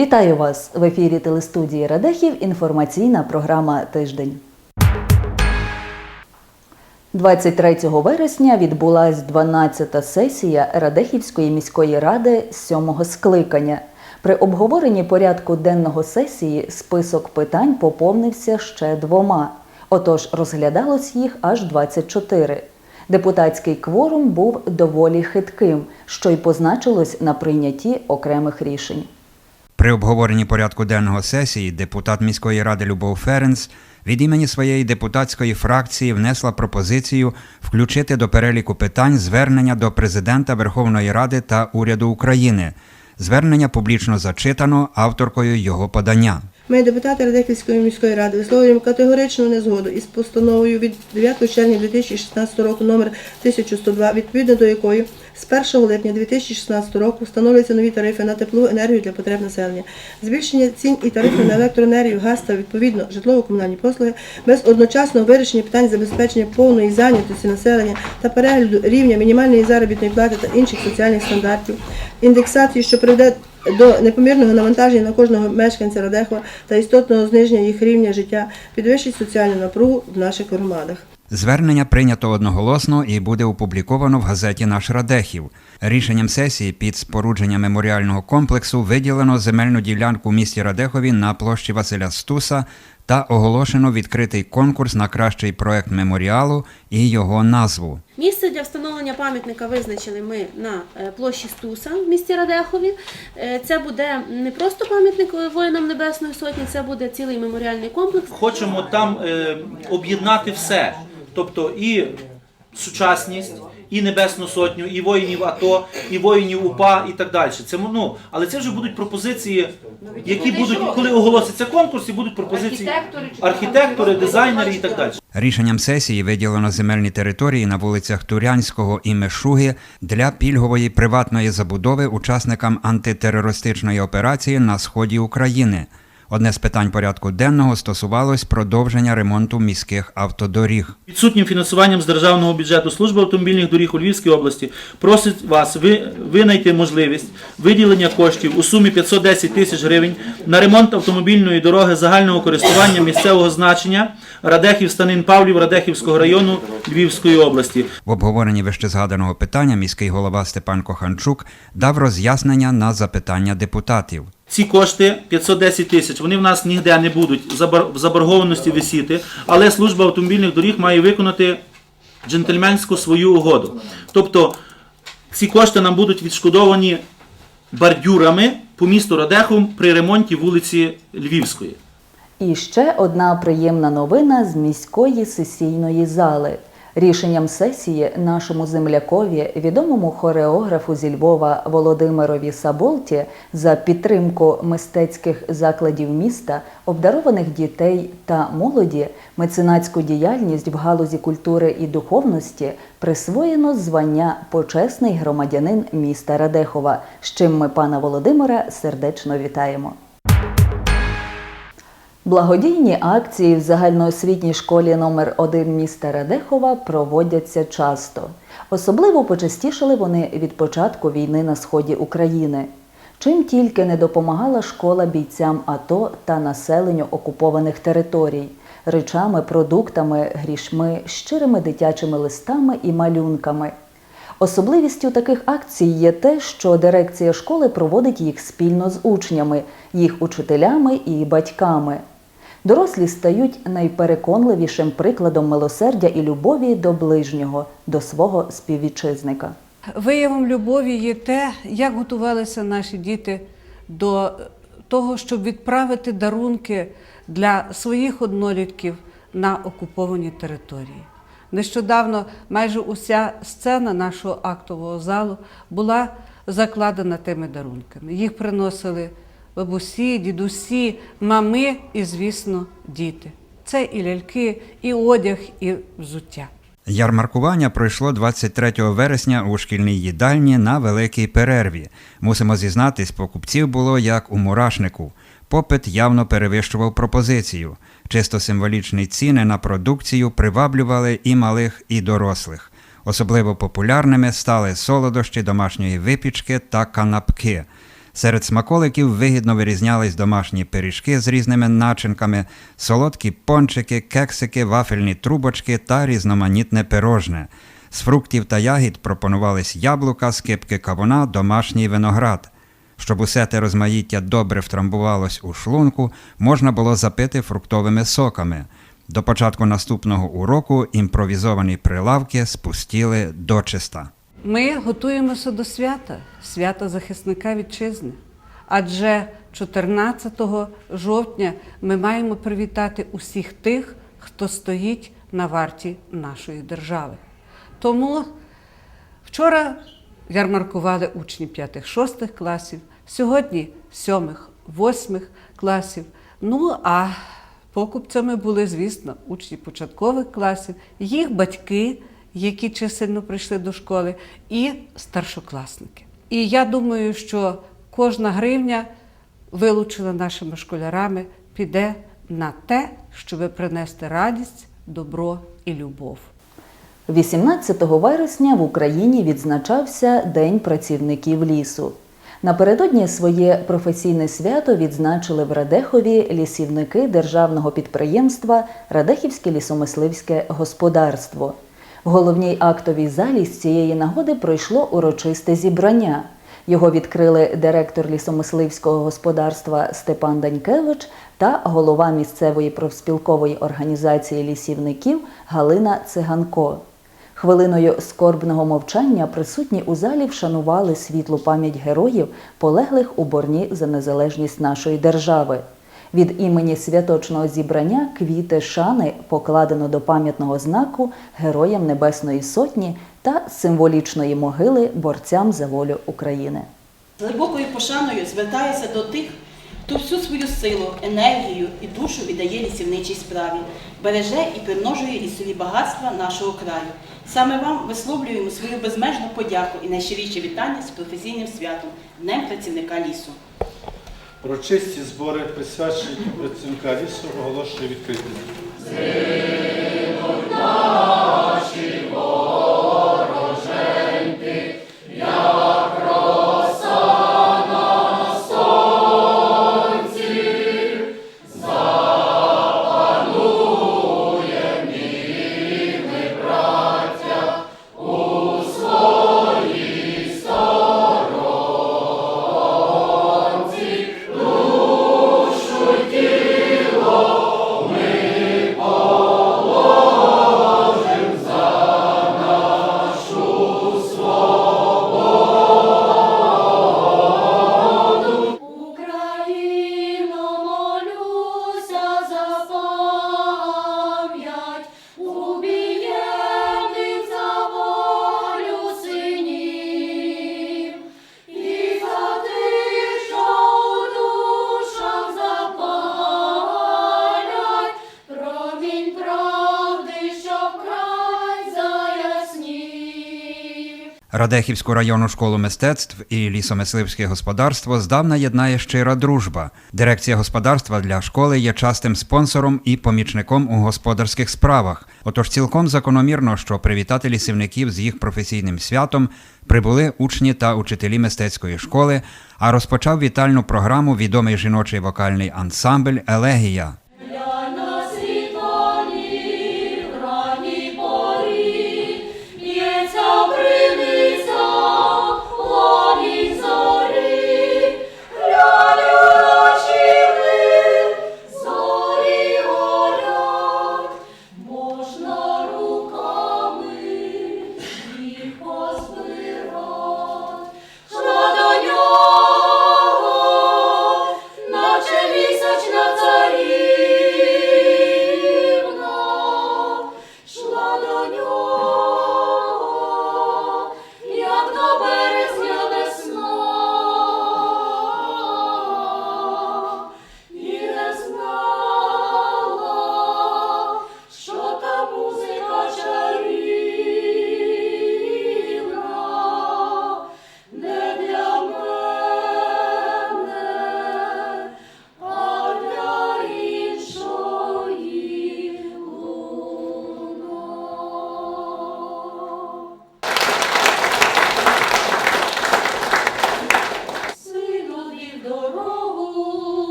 Вітаю вас в ефірі телестудії Радехів. Інформаційна програма Тиждень. 23 вересня відбулась 12-та сесія Радехівської міської ради сьомого скликання. При обговоренні порядку денного сесії список питань поповнився ще двома. Отож, розглядалось їх аж 24. Депутатський кворум був доволі хитким, що й позначилось на прийнятті окремих рішень. При обговоренні порядку денного сесії депутат міської ради Любов Ференц від імені своєї депутатської фракції внесла пропозицію включити до переліку питань звернення до президента Верховної Ради та уряду України. Звернення публічно зачитано авторкою його подання. Ми, депутати Радехівської міської ради, висловлюємо категоричну незгоду із постановою від 9 червня 2016 року номер 1102, відповідно до якої з 1 липня 2016 року встановлюються нові тарифи на теплу енергію для потреб населення. Збільшення цін і тарифів на електроенергію, газ та відповідно житлово-комунальні послуги без одночасного вирішення питань забезпечення повної зайнятості населення та перегляду рівня мінімальної заробітної плати та інших соціальних стандартів, індексації, що приведе до непомірного навантаження на кожного мешканця Радехова та істотного зниження їх рівня життя, підвищить соціальну напругу в наших громадах. Звернення прийнято одноголосно і буде опубліковано в газеті Наш Радехів. Рішенням сесії під спорудження меморіального комплексу виділено земельну ділянку в місті Радехові на площі Василя Стуса та оголошено відкритий конкурс на кращий проект меморіалу і його назву. Місце для встановлення пам'ятника визначили ми на е, площі Стуса в місті Радехові. Е, Це буде не просто пам'ятник воїнам Небесної Сотні, це буде цілий меморіальний комплекс. Хочемо там е, об'єднати все, тобто і сучасність, і Небесну Сотню, і воїнів АТО, і воїнів УПА, і так далі. Це ну, але це вже будуть пропозиції, які будуть, коли оголоситься конкурс, і будуть пропозиції архітектори, дизайнери і так далі. Рішенням сесії виділено земельні території на вулицях Турянського і Мешуги для пільгової приватної забудови учасникам антитерористичної операції на сході України. Одне з питань порядку денного стосувалось продовження ремонту міських автодоріг. Відсутнім фінансуванням з державного бюджету служби автомобільних доріг у Львівській області просить вас ви, винайти можливість виділення коштів у сумі 510 тисяч гривень на ремонт автомобільної дороги загального користування місцевого значення Радехів Станин Павлів Радехівського району Львівської області. В обговоренні вищезгаданого питання міський голова Степан Коханчук дав роз'яснення на запитання депутатів. Ці кошти 510 тисяч, вони в нас ніде не будуть в заборгованості висіти, але служба автомобільних доріг має виконати джентльменську свою угоду. Тобто ці кошти нам будуть відшкодовані бордюрами по місту Радехов при ремонті вулиці Львівської. І ще одна приємна новина з міської сесійної зали. Рішенням сесії нашому землякові, відомому хореографу зі Львова Володимирові Саболті за підтримку мистецьких закладів міста, обдарованих дітей та молоді, меценатську діяльність в галузі культури і духовності присвоєно звання почесний громадянин міста Радехова, з чим ми пана Володимира сердечно вітаємо. Благодійні акції в загальноосвітній школі номер 1 міста Радехова проводяться часто. Особливо почастішали вони від початку війни на сході України. Чим тільки не допомагала школа бійцям АТО та населенню окупованих територій речами, продуктами, грішми, щирими дитячими листами і малюнками. Особливістю таких акцій є те, що дирекція школи проводить їх спільно з учнями, їх учителями і батьками. Дорослі стають найпереконливішим прикладом милосердя і любові до ближнього, до свого співвітчизника. Виявом любові є те, як готувалися наші діти до того, щоб відправити дарунки для своїх однолітків на окуповані території. Нещодавно майже уся сцена нашого актового залу була закладена тими дарунками. Їх приносили бабусі, дідусі, мами і, звісно, діти. Це і ляльки, і одяг, і взуття. Ярмаркування пройшло 23 вересня у шкільній їдальні на великій перерві. Мусимо зізнатись, покупців було як у мурашнику. Попит явно перевищував пропозицію. Чисто символічні ціни на продукцію приваблювали і малих, і дорослих. Особливо популярними стали солодощі домашньої випічки та канапки. Серед смаколиків вигідно вирізнялись домашні пиріжки з різними начинками, солодкі пончики, кексики, вафельні трубочки та різноманітне пирожне. З фруктів та ягід пропонувались яблука, скипки кавуна, домашній виноград. Щоб усе те розмаїття добре втрамбувалось у шлунку, можна було запити фруктовими соками. До початку наступного уроку імпровізовані прилавки спустіли дочиста. Ми готуємося до свята, свята захисника вітчизни. Адже 14 жовтня ми маємо привітати усіх тих, хто стоїть на варті нашої держави. Тому вчора ярмаркували учні 5-6 класів, сьогодні 7-8 класів. Ну а покупцями були, звісно, учні початкових класів, їх батьки, які чисельно прийшли до школи, і старшокласники. І я думаю, що кожна гривня, вилучена нашими школярами, піде на те, щоб принести радість, добро і любов. 18 вересня в Україні відзначався День працівників лісу. Напередодні своє професійне свято відзначили в Радехові лісівники державного підприємства Радехівське лісомисливське господарство. В головній актовій залі з цієї нагоди пройшло урочисте зібрання. Його відкрили директор лісомисливського господарства Степан Данькевич та голова місцевої профспілкової організації лісівників Галина Циганко. Хвилиною скорбного мовчання присутні у залі вшанували світлу пам'ять героїв, полеглих у борні за незалежність нашої держави. Від імені святочного зібрання квіти шани покладено до пам'ятного знаку Героям Небесної Сотні та символічної могили борцям за волю України. З глибокою пошаною звертаюся до тих, хто всю свою силу, енергію і душу віддає лісівничій справі, береже і примножує лісові багатства нашого краю. Саме вам висловлюємо свою безмежну подяку і найщиріші вітання з професійним святом Днем працівника лісу. Урочисті збори присвячені працівника лісу оголошую відкритими. Україно, Радехівську районну школу мистецтв і лісомисливське господарство здавна єднає щира дружба. Дирекція господарства для школи є частим спонсором і помічником у господарських справах. Отож, цілком закономірно, що привітати лісівників з їх професійним святом прибули учні та учителі мистецької школи, а розпочав вітальну програму відомий жіночий вокальний ансамбль Елегія.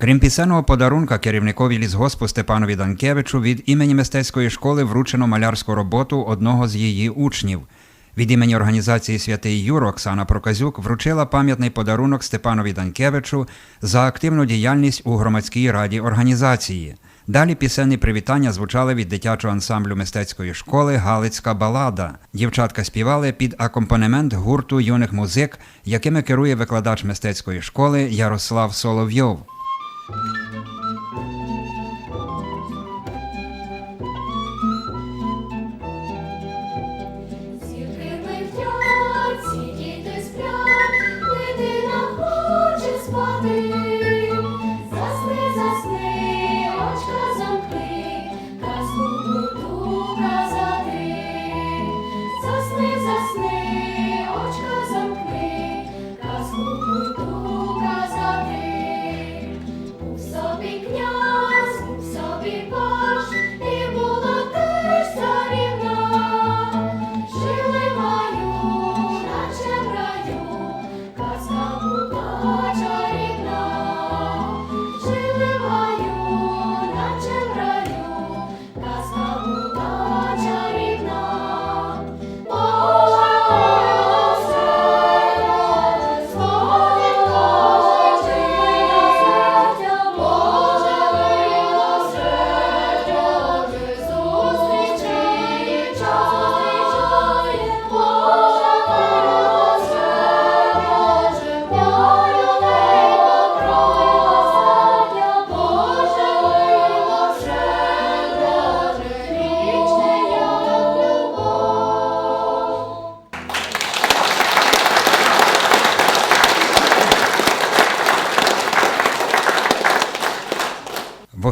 Крім пісенного подарунка керівникові лісгоспу Степанові Данкевичу від імені мистецької школи вручено малярську роботу одного з її учнів. Від імені організації Святий Юр Оксана Проказюк вручила пам'ятний подарунок Степанові Данкевичу за активну діяльність у громадській раді організації. Далі пісенні привітання звучали від дитячого ансамблю мистецької школи Галицька балада. Дівчатка співали під акомпанемент гурту юних музик, якими керує викладач мистецької школи Ярослав Соловйов. Thank you.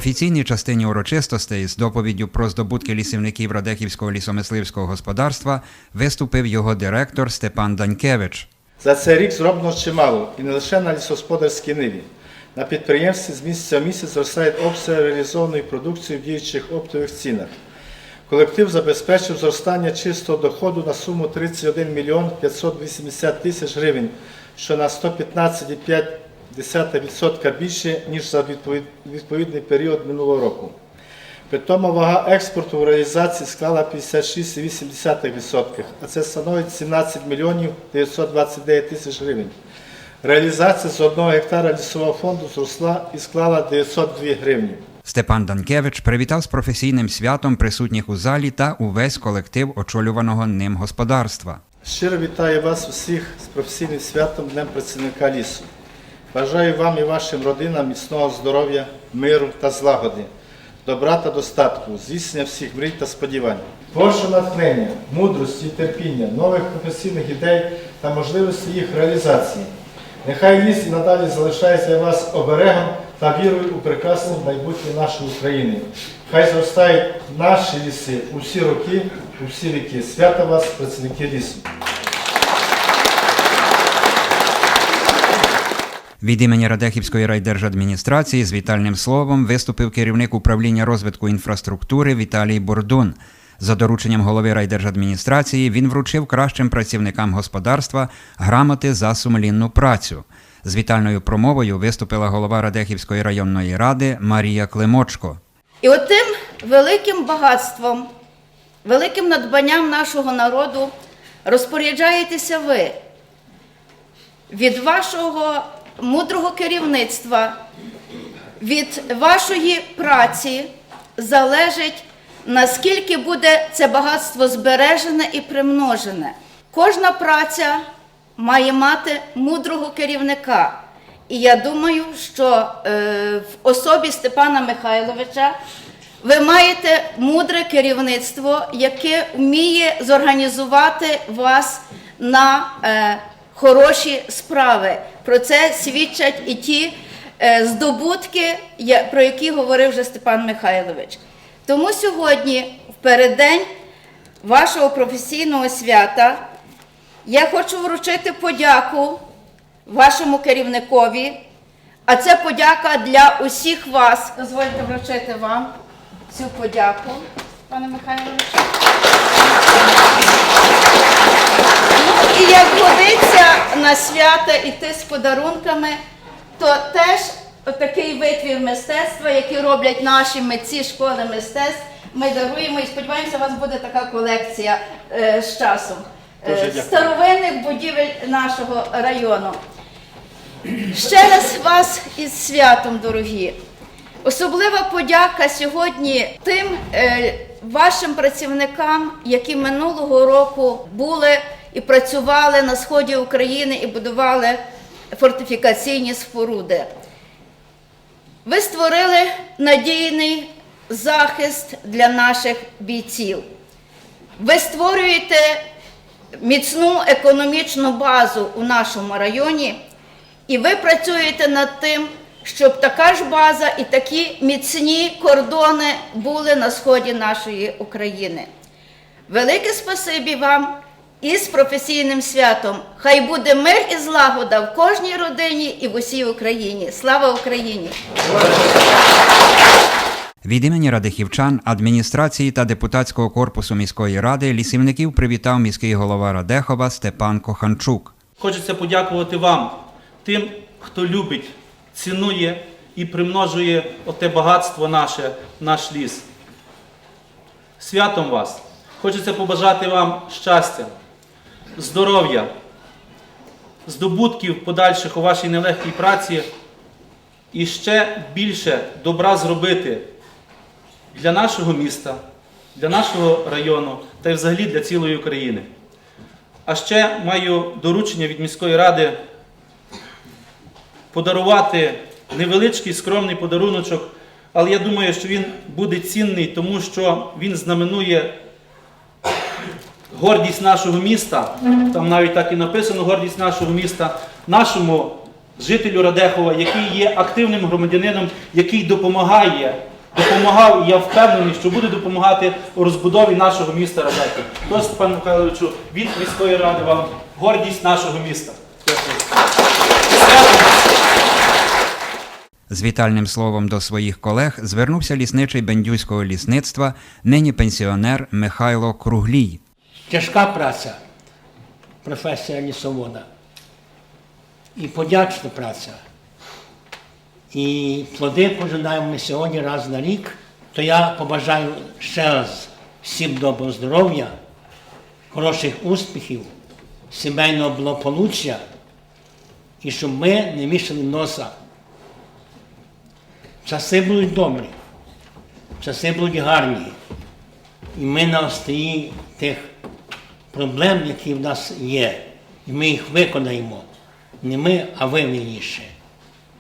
Офіційній частині урочистостей з доповіддю про здобутки лісівників Радехівського лісомисливського господарства виступив його директор Степан Данькевич. За цей рік зроблено чимало, і не лише на лісосподарській ниві. На підприємстві з місяця в місяць зростають обсяги реалізованої продукції в діючих оптових цінах. Колектив забезпечив зростання чистого доходу на суму 31 мільйон 580 тисяч гривень, що на 115,5% більше, ніж за відповідний період минулого року. При тому вага експорту в реалізації склала 56,8%, а це становить 17 мільйонів 929 тисяч гривень. Реалізація з одного гектара лісового фонду зросла і склала 902 гривні. Степан Данкевич привітав з професійним святом присутніх у залі та увесь колектив очолюваного ним господарства. Щиро вітаю вас усіх з професійним святом Днем працівника лісу. Бажаю вам і вашим родинам міцного здоров'я, миру та злагоди, добра та достатку, здійснення всіх мрій та сподівань. Творче натхнення, мудрості, і терпіння, нових професійних ідей та можливості їх реалізації. Нехай ліс і надалі залишається вас оберегом та вірою у прекрасне майбутнє нашої України. Хай зростають наші ліси у всі роки, у всі віки. Свята вас, працівники лісу! Від імені Радехівської райдержадміністрації з вітальним словом виступив керівник управління розвитку інфраструктури Віталій Бордун. За дорученням голови райдержадміністрації він вручив кращим працівникам господарства грамоти за сумлінну працю. З вітальною промовою виступила голова Радехівської районної ради Марія Климочко. І отим великим багатством, великим надбанням нашого народу розпоряджаєтеся ви. Від вашого мудрого керівництва, від вашої праці залежить, наскільки буде це багатство збережене і примножене. Кожна праця має мати мудрого керівника. І я думаю, що е, в особі Степана Михайловича ви маєте мудре керівництво, яке вміє зорганізувати вас на е, хороші справи. Про це свідчать і ті е, здобутки, про які говорив вже Степан Михайлович. Тому сьогодні, в переддень вашого професійного свята, я хочу вручити подяку вашому керівникові, а це подяка для усіх вас. Дозвольте вручити вам цю подяку, пане Михайловичу. І як годиться на свята іти з подарунками, то теж отакий витвір мистецтва, який роблять наші митці школи мистецтв. Ми даруємо і сподіваємося, у вас буде така колекція е, з часом. Е, старовинних будівель нашого району. Ще раз вас із святом, дорогі. Особлива подяка сьогодні тим е, вашим працівникам, які минулого року були і працювали на сході України і будували фортифікаційні споруди. Ви створили надійний захист для наших бійців. Ви створюєте міцну економічну базу у нашому районі, і ви працюєте над тим, щоб така ж база і такі міцні кордони були на сході нашої України. Велике спасибі вам і з професійним святом. Хай буде мир і злагода в кожній родині і в усій Україні. Слава Україні! Від імені радихівчан, адміністрації та депутатського корпусу міської ради лісівників привітав міський голова Радехова Степан Коханчук. Хочеться подякувати вам, тим, хто любить, цінує і примножує оте багатство наше, наш ліс. Святом вас! Хочеться побажати вам щастя, здоров'я, здобутків подальших у вашій нелегкій праці і ще більше добра зробити для нашого міста, для нашого району та й взагалі для цілої України. А ще маю доручення від міської ради подарувати невеличкий скромний подаруночок, але я думаю, що він буде цінний, тому що він знаменує гордість нашого міста. Там навіть так і написано гордість нашого міста, нашому жителю Радехова, який є активним громадянином, який допомагає. Допомагав, і я впевнений, що буде допомагати у розбудові нашого міста Радехів. Тож, Степан Михайловичу, від міської ради вам гордість нашого міста. Дякую. З вітальним словом до своїх колег звернувся лісничий бендюйського лісництва, нині пенсіонер Михайло Круглій. Тяжка праця, професія лісовода. І подячна праця. І плоди пожинаємо ми сьогодні раз на рік. То я побажаю ще раз всім доброго здоров'я, хороших успіхів, сімейного благополуччя і щоб ми не мішали носа. Часи будуть добрі, часи будуть гарні. І ми на острії тих проблем, які в нас є. І ми їх виконаємо. Не ми, а ви вільніше.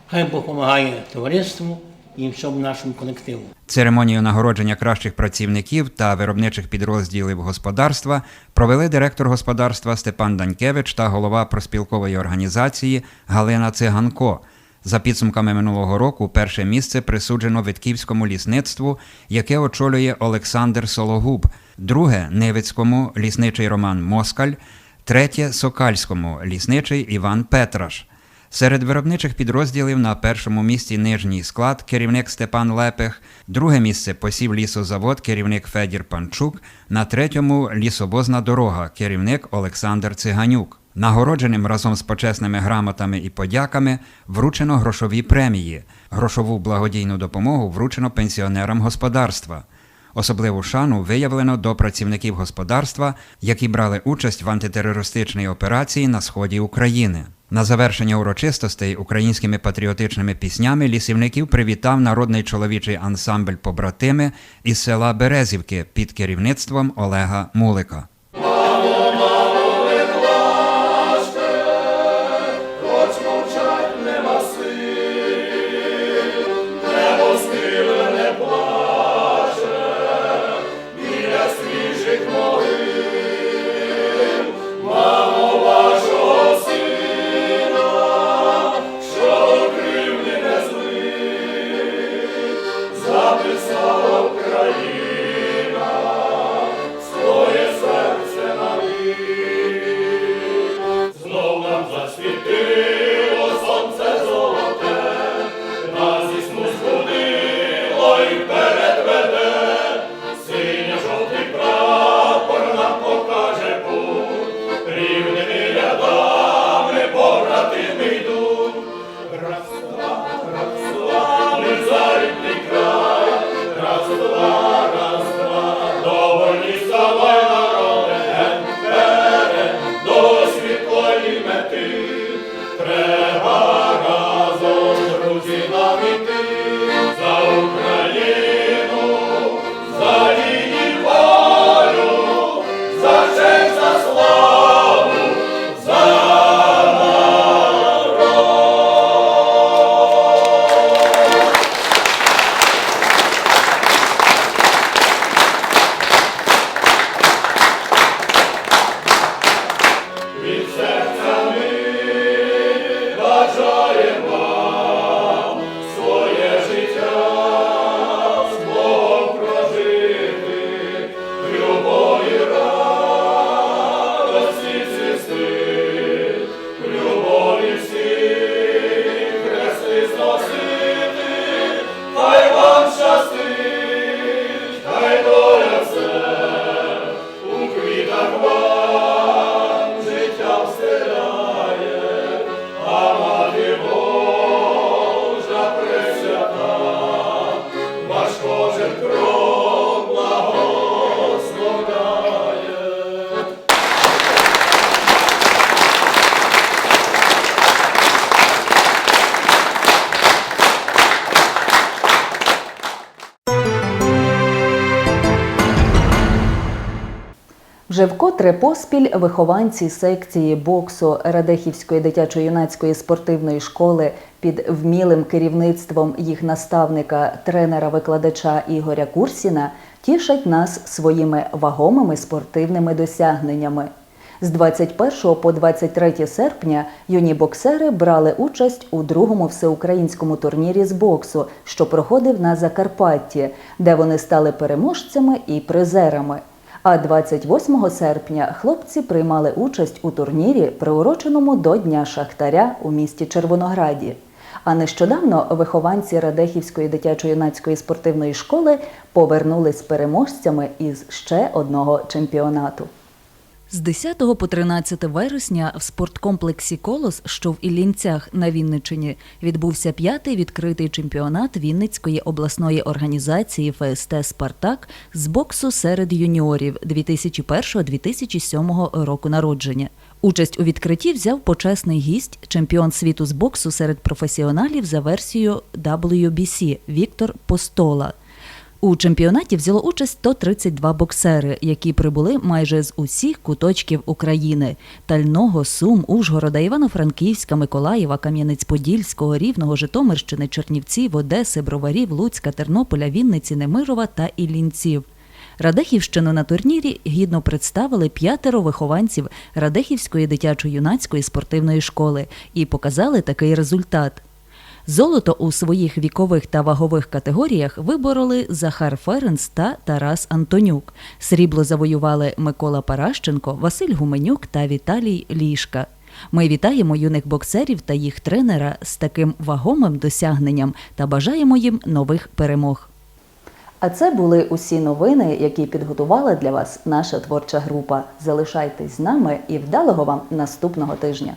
Хай Бог допомагає товариству і всьому нашому колективу. Церемонію нагородження кращих працівників та виробничих підрозділів господарства провели директор господарства Степан Данькевич та голова проспілкової організації Галина Циганко. За підсумками минулого року, перше місце присуджено Витківському лісництву, яке очолює Олександр Сологуб, друге Невицькому лісничий Роман Москаль, третє Сокальському лісничий Іван Петраш. Серед виробничих підрозділів на першому місці нижній склад керівник Степан Лепех, друге місце посів лісозавод керівник Федір Панчук, на третьому лісовозна дорога керівник Олександр Циганюк. Нагородженим разом з почесними грамотами і подяками вручено грошові премії. Грошову благодійну допомогу вручено пенсіонерам господарства. Особливу шану виявлено до працівників господарства, які брали участь в антитерористичній операції на сході України. На завершення урочистостей українськими патріотичними піснями лісівників привітав народний чоловічий ансамбль побратими із села Березівки під керівництвом Олега Мулика. Вкотре поспіль вихованці секції боксу Радехівської дитячо-юнацької спортивної школи під вмілим керівництвом їх наставника, тренера-викладача Ігоря Курсіна тішать нас своїми вагомими спортивними досягненнями. З 21 по 23 серпня юні боксери брали участь у другому всеукраїнському турнірі з боксу, що проходив на Закарпатті, де вони стали переможцями і призерами. А 28 серпня хлопці приймали участь у турнірі, приуроченому до Дня Шахтаря у місті Червонограді. А нещодавно вихованці Радехівської дитячо-юнацької спортивної школи повернулись переможцями із ще одного чемпіонату. З 10 по 13 вересня в спорткомплексі Колос, що в Іллінцях на Вінниччині, відбувся п'ятий відкритий чемпіонат Вінницької обласної організації ФСТ Спартак з боксу серед юніорів 2001-2007 року народження. Участь у відкритті взяв почесний гість, чемпіон світу з боксу серед професіоналів за версією WBC Віктор Постола. У чемпіонаті взяло участь 132 боксери, які прибули майже з усіх куточків України: Тального, Сум, Ужгорода, Івано-Франківська, Миколаєва, Кам'янець-Подільського, Рівного, Житомирщини, Чернівців, Одеси, Броварів, Луцька, Тернополя, Вінниці, Немирова та Іллінців. Радехівщину на турнірі гідно представили п'ятеро вихованців Радехівської дитячо-юнацької спортивної школи і показали такий результат. Золото у своїх вікових та вагових категоріях вибороли Захар Ференц та Тарас Антонюк. Срібло завоювали Микола Паращенко, Василь Гуменюк та Віталій Лішка. Ми вітаємо юних боксерів та їх тренера з таким вагомим досягненням та бажаємо їм нових перемог. А це були усі новини, які підготувала для вас наша творча група. Залишайтесь з нами і вдалого вам наступного тижня.